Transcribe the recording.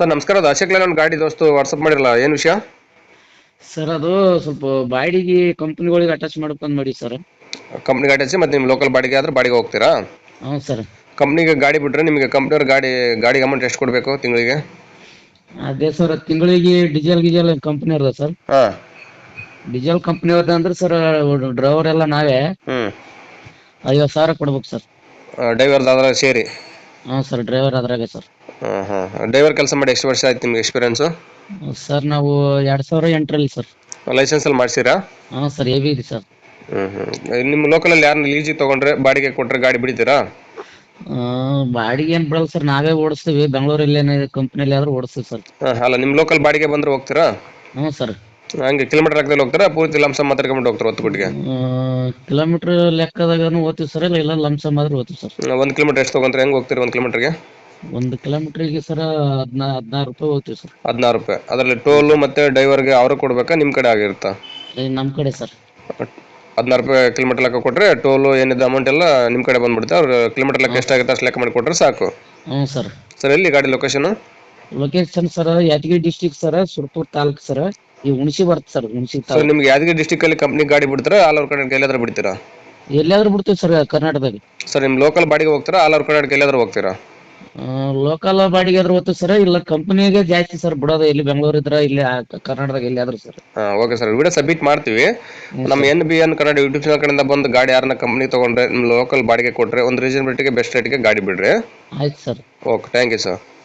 Sir ನಮಸ್ಕಾರ. ಅದು ಅಶೋಕ್ ಒಂದು ಗಾಡಿ ದೋಸ್ತು ವಾಟ್ಸಪ್ ಮಾಡಿರಲ್ಲ ಏನು ವಿಷಯ? ಸರ್ ಅದು ಸ್ವಲ್ಪ ಬಾಡಿಗೆ ಕಂಪ್ನಿಗಳಿಗೆ ಅಟ್ಯಾಚ್ ಮಾಡ್ಕೊಂಡು ಮಾಡಿ ಸರ್. ಕಂಪ್ನಿ ಅಟ್ಯಾಚ್ ಹಚ್ಚಿ ಮತ್ತು ನಿಮ್ಮ ಲೋಕಲ್ ಬಾಡಿಗೆ ಆದ್ರೆ ಬಾಡಿಗೆ ಹೋಗ್ತೀರಾ? ಹ್ಞೂ ಸರ್. ಕಂಪ್ನಿಗೆ ಗಾಡಿ ಬಿಟ್ರೆ ನಿಮಗೆ ಕಂಪ್ನಿಯವ್ರ ಗಾಡಿ ಗಾಡಿಗೆ ಅಮೌಂಟ್ ಎಷ್ಟು ಕೊಡಬೇಕು ತಿಂಗಳಿಗೆ? ಅದೇ ಸರ್ ತಿಂಗಳಿಗೆ ಡೀಸೆಲ್ ಗೀಸೆಲ್ ಕಂಪ್ನಿ ಅದ ಸರ್? ಹಾಂ. ಡೀಸೆಲ್ ಕಂಪ್ನಿ ಅವ್ರದ್ದು ಅಂದ್ರೆ ಸರ್ ಡ್ರೈವರ್ ಎಲ್ಲ ನಾವೇ. ಹ್ಞೂ ಐವತ್ತು ಸಾವಿರ ಕೊಡ್ಬೇಕು ಸರ್. ಡ್ರೈವರ್ದಾದ್ರೆ ಸೇರಿ. ಹಾಂ ಸರ್ ಡ್ರೈವರ್ ಅದ್ರಾಗೆ ಸರ್. ಹಾಂ ಹಾಂ ಡ್ರೈವರ್ ಕೆಲಸ ಮಾಡಿ ಎಷ್ಟು ವರ್ಷ ಆಯ್ತು ನಿಮ್ಗೆ ಎಕ್ಸ್ಪೀರಿಯನ್ಸು ಸರ್ ನಾವು ಎರಡ್ ಸಾವಿರ ಎಂಟರಲ್ಲಿ ಸರ್. ಲೈಸೆನ್ಸಲ್ಲಿ ಮಾಡಿಸಿರಾ? ಹಾಂ ಸರ್ ಎ ವಿ ಇದೆ ಸರ್. ಹ್ಞೂ ಹ್ಞೂ ನಿಮ್ಮ ಲೋಕಲಲ್ಲಿ ಯಾರನ್ನ ಲೀಜಿ ತೊಗೊಂಡ್ರೆ ಬಾಡಿಗೆ ಕೊಟ್ಟರೆ ಗಾಡಿ ಬಿಡ್ತೀರಾ? ಆ, ಬಾಡಿಗೆ ಏನು ಬಿಡಲ್ಲ ಸರ್ ನಾವೇ ಓಡಿಸ್ತೀವಿ. ಬೆಂಗಳೂರಲ್ಲಿ ಏನಾದ್ರು ಕಂಪ್ನಿಯಲ್ಲಿ ಆದ್ರೂ ಓಡಿಸ್ತೀವಿ ಸರ್. ಹಾಂ ಅಲ್ಲ ನಿಮ್ಮ ಲೋಕಲ್ ಬಾಡಿಗೆ ಬಂದ್ರೆ ಹೋಗ್ತೀರಾ? ಹ್ಞೂ ಸರ್. ಹಂಗೆ ಕಿಲೋಮೀಟರ್ ಲೆಕ್ಕದಲ್ಲಿ ಹೋಗ್ತಾರಾ? ಪೂರ್ತಿ ಲಂಸ ಮಾತಾಡ್ಕೊಂಡು ಹೋಗ್ತಾರೆ ಹೊತ್ತು ಗುಡ್ಗೆ ಕಿಲೋಮೀಟ್ರ್ ಲೆಕ್ಕದಾಗನು ಓದ್ತೀವಿ ಸರ್ ಇಲ್ಲ ಇಲ್ಲ ಲಂಸಮ್ ಆದ್ರೂ ಓದ್ತೀವಿ ಸರ್. ಒಂದು ಕಿಲೋಮೀಟರ್ ಎಷ್ಟು ತೊಗೊಂಡ್ರೆ ಹೆಂಗೆ ಹೋಗ್ತೀರಿ ಒಂದು ಕಿಲೋಮೀಟರ್ಗೆ ಒಂದು ಕಿಲೋಮೀಟ್ರಿಗೆ ಸರ್ ಹದಿನಾ ಹದಿನಾರು ರೂಪಾಯಿ ಹೋಗ್ತೀವಿ ಸರ್. ಹದಿನಾರು ರೂಪಾಯಿ. ಅದರಲ್ಲಿ ಟೋಲು ಮತ್ತೆ ಡ್ರೈವರ್ಗೆ ಅವರು ಕೊಡ್ಬೇಕಾ? ನಿಮ್ಮ ಕಡೆ ಆಗಿರುತ್ತಾ? ಇಲ್ಲ ನಮ್ ಕಡೆ ಸರ್. ಹದಿನಾರು ರೂಪಾಯಿ ಕಿಲೋಮೀಟರ್ ಲೆಕ್ಕ ಕೊಟ್ರೆ ಟೋಲು ಏನಿದೆ ಅಮೌಂಟ್ ಎಲ್ಲ ನಿಮ್ಮ ಕಡೆ ಬಂದ್ಬಿಡುತ್ತೆ. ಅವ್ರು ಕಿಲೋಮೀಟರ್ ಲೆಕ್ಕ ಎಷ್ಟಾಗುತ್ತೆ ಅಷ್ಟು ಲೆಕ್ಕ ಮಾಡಿ ಕೊಟ್ರೆ ಸಾಕು. ಹ್ಞೂ ಸರ್. ಸರ್ ಎಲ್ಲಿ ಗಾಡಿ location location sir Yadgiri district sir Surpur taluk sir. ಈ ಹುಣಸಿ ಬರುತ್ತೆ ಸರ್ ಹುಣಸಿ ಸರ್ ತಾಲೂಕ್ ನಿಮ್ಗೆ ಯಾದಗಿರಿ ಡಿಸ್ಟಿಕಲ್ಲಿ ಕಂಪ್ನಿ ಗಾಡಿ ಬಿಡ್ತಾರೆ? ಆಲ್ ಓವರ್ ಕರ್ನಾಟಕ ಎಲ್ಲಾದ್ರೂ ಬಿಡ್ತೀರಾ? ಎಲ್ಲಿಯಾದ್ರೂ ಬಿಡ್ತೀವಿ ಸರ್ ಕರ್ನಾಟಕದಲ್ಲಿ. ಸರ್ ನಿಮ್ಮ ಲೋಕಲ್ ಬಾಡಿಗೆ ಹೋಗ್ತೀರಾ? ಆಲ್ ಓವರ್ ಕರ್ನಾಟಕ ಎಲ್ಲಾದ್ರೂ ಹೋಗ್ತೀರಾ? ಲೋಕಲ್ ಬಾಡಿಗೆ ಆದ್ರೂ ಓದ್ತೀವಿ ಸರ್ ಇಲ್ಲ ಕಂಪನಿಗೆ ಜಾಸ್ತಿ ಸರ್ ಬಿಡೋದು ಇಲ್ಲಿ ಬೆಂಗಳೂರು ಇದ್ರ ಇಲ್ಲಿ ಆ ಕ- ಎಲ್ಲಿ ಎಲ್ಲಿಯಾದ್ರೂ ಸರ್ ಹಾಂ ಓಕೆ ಸರ್ ವಿಡಿಯೋ ಸಬ್ಮಿಟ್ ಮಾಡ್ತೀವಿ. ನಮ್ಮ N B N Kannada YouTube channel ಕಡೆಯಿಂದ ಬಂದು ಗಾಡಿ ಯಾರನ್ನ ಕಂಪ್ನಿ ತೊಗೊಂಡ್ರೆ ನಿಮ್ಮ ಲೋಕಲ್ ಬಾಡಿಗೆ ಕೊಟ್ರೆ ಒಂದು ರೀಸನಬಿಲಿಟಿಗೆ ಬೆಸ್ಟ್ ರೇಟ್ಗೆ ಗಾಡಿ ಬಿಡ್ರಿ. ಆಯ್ತು sir okay thank you sir